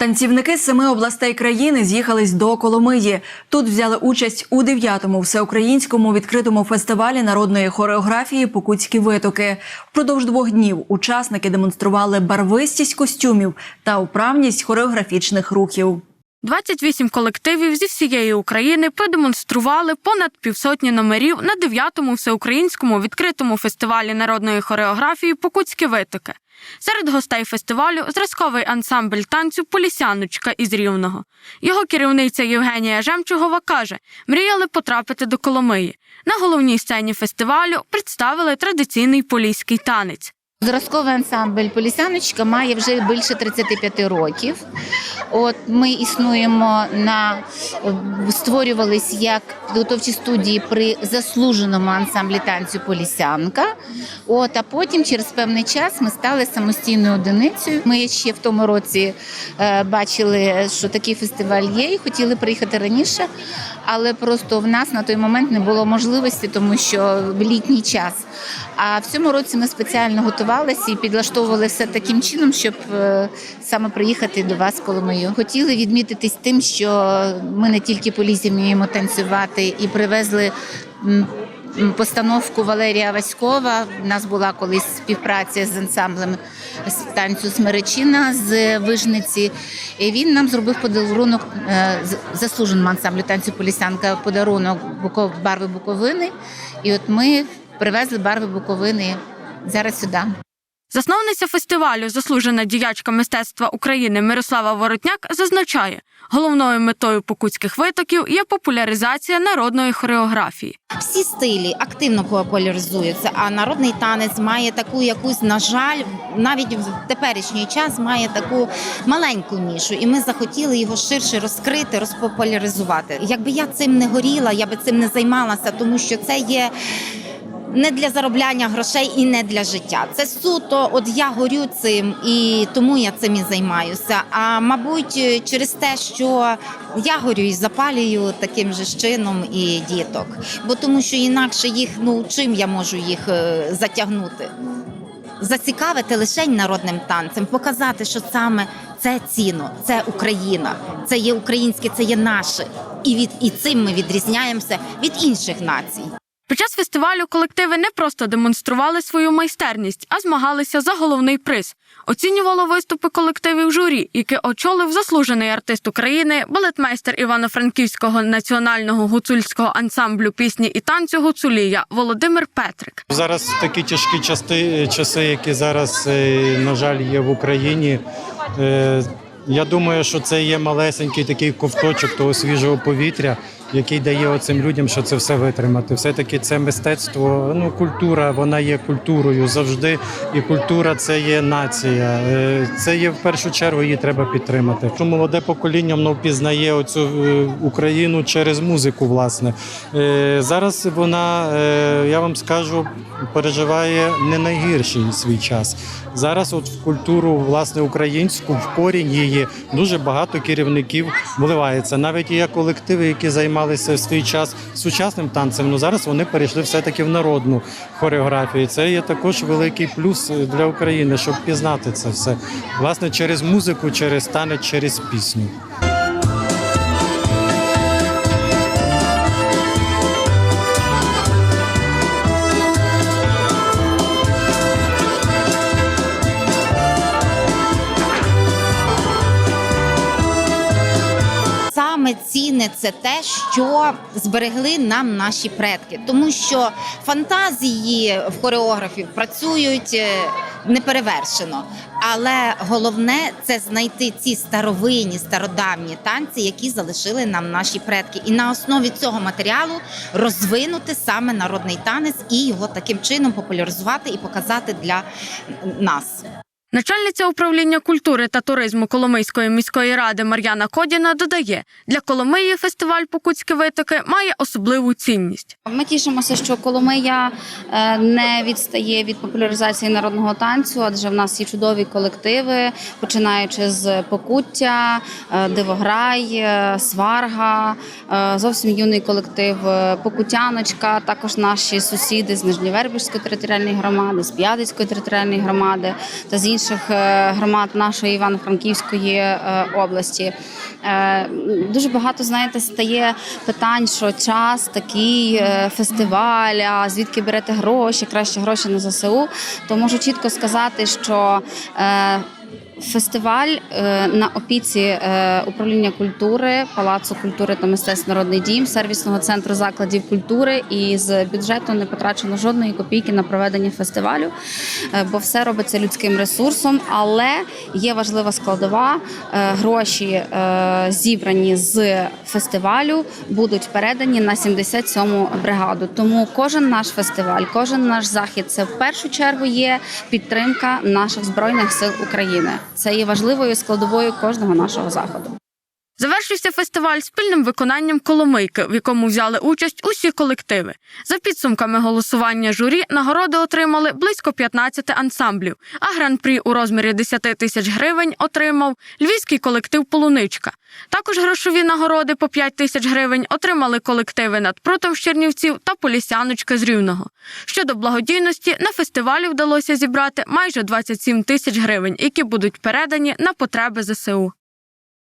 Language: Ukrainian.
Танцівники з семи областей країни з'їхались до Коломиї. Тут взяли участь у дев'ятому всеукраїнському відкритому фестивалі народної хореографії Покутські витоки. Впродовж двох днів учасники демонстрували барвистість костюмів та управність хореографічних рухів. 28 колективів зі всієї України продемонстрували понад півсотні номерів на 9-му всеукраїнському відкритому фестивалі народної хореографії Покутські витоки. Серед гостей фестивалю зразковий ансамбль танцю Полісяночка із Рівного. Його керівниця Євгенія Жемчугова каже, мріяли потрапити до Коломиї. На головній сцені фестивалю представили традиційний поліський танець. Зразковий ансамбль Полісяночка має вже більше 35 років. От ми існуємо на створювались як підготовчі студії при заслуженому ансамблі танцю Полісянка. От а потім, через певний час, ми стали самостійною одиницею. Ми ще в тому році е, бачили, що такий фестиваль є, і хотіли приїхати раніше, але просто в нас на той момент не було можливості, тому що літній час. А в цьому році ми спеціально готувалися і підлаштовували все таким чином, щоб е, саме приїхати до вас, Коломию. Хотіли відмітитись тим, що ми не тільки по вміємо танцювати і привезли. Постановку Валерія Васькова. У нас була колись співпраця з ансамблем танцю Смеречина з Вижниці. І він нам зробив подарунок е, заслуженому ансамблю танцю Полісянка подарунок барви Буковини. І от ми привезли барви Буковини зараз сюди. Засновниця фестивалю, заслужена діячка мистецтва України Мирослава Воротняк, зазначає, головною метою покутських витоків є популяризація народної хореографії. всі стилі активно популяризуються, а народний танець має таку якусь, на жаль, навіть в теперішній час має таку маленьку нішу, і ми захотіли його ширше розкрити, розпопуляризувати. Якби я цим не горіла, я би цим не займалася, тому що це є. Не для заробляння грошей і не для життя. Це суто, от я горю цим, і тому я цим і займаюся. А мабуть, через те, що я горю і запалюю таким же чином і діток. Бо тому що інакше їх, ну чим я можу їх е, затягнути? Зацікавити лише народним танцем, показати, що саме це цінно, це Україна, це є українське, це є наше. І від і цим ми відрізняємося від інших націй. Під час фестивалю колективи не просто демонстрували свою майстерність, а змагалися за головний приз. Оцінювало виступи колективів журі, яке очолив заслужений артист України, балетмейстер Івано-Франківського національного гуцульського ансамблю пісні і танцю Гуцулія Володимир Петрик. Зараз такі тяжкі части, часи, які зараз, е, на жаль, є в Україні. е, Я думаю, що це є малесенький такий ковточок того свіжого повітря, який дає оцим людям, що це все витримати. Все-таки це мистецтво, ну культура, вона є культурою завжди. І культура це є нація. Е, Це є в першу чергу, її треба підтримати. Що молоде покоління воно впізнає оцю е, Україну через музику, власне. Е, Зараз вона, я вам скажу, переживає не найгірший свій час. Зараз, от в культуру власне українську, в корінь її дуже багато керівників вливається. Навіть є колективи, які займалися в свій час сучасним танцем. Ну зараз вони перейшли все-таки в народну хореографію. Це є також великий плюс для України, щоб пізнати це все. Власне, через музику, через танець, через пісню. Саме цінне це те, що зберегли нам наші предки, тому що фантазії в хореографів працюють е, неперевершено. Але головне це знайти ці старовинні, стародавні танці, які залишили нам наші предки, і на основі цього матеріалу розвинути саме народний танець і його таким чином популяризувати і показати для нас. Начальниця управління культури та туризму Коломийської міської ради Мар'яна Кодіна додає, для Коломиї фестиваль Покутські витоки має особливу цінність. Ми тішимося, що Коломия е, не відстає від популяризації народного танцю, адже в нас є чудові колективи, починаючи з Покуття, е, Дивограй, е, Сварга, зовсім юний колектив Покутяночка, також наші сусіди з Нижньовербівської територіальної громади, з П'ядицької територіальної громади та з інших інших е, громад нашої Івано-Франківської е, області. Е, Дуже багато знаєте стає питань, що час такий фестиваль, а звідки берете гроші, краще гроші на ЗСУ. То можу чітко сказати, що Фестиваль е, на опіці е, управління культури, Палацу культури та мистецтв Народний дім, сервісного центру закладів культури, і з бюджету не потрачено жодної копійки на проведення фестивалю, е, бо все робиться людським ресурсом. Але є важлива складова: гроші зібрані з фестивалю будуть передані на 77-му бригаду. Тому кожен наш фестиваль, кожен наш захід це в першу чергу є підтримка наших збройних сил України. Це є важливою складовою кожного нашого заходу. Завершився фестиваль спільним виконанням коломийки, в якому взяли участь усі колективи. За підсумками голосування журі нагороди отримали близько 15 ансамблів, а гран-прі у розмірі 10 тисяч гривень отримав львівський колектив Полуничка. Також грошові нагороди по 5 тисяч гривень отримали колективи над прутом з Чернівців та Полісяночка з Рівного. Щодо благодійності, на фестивалі вдалося зібрати майже 27 тисяч гривень, які будуть передані на потреби ЗСУ.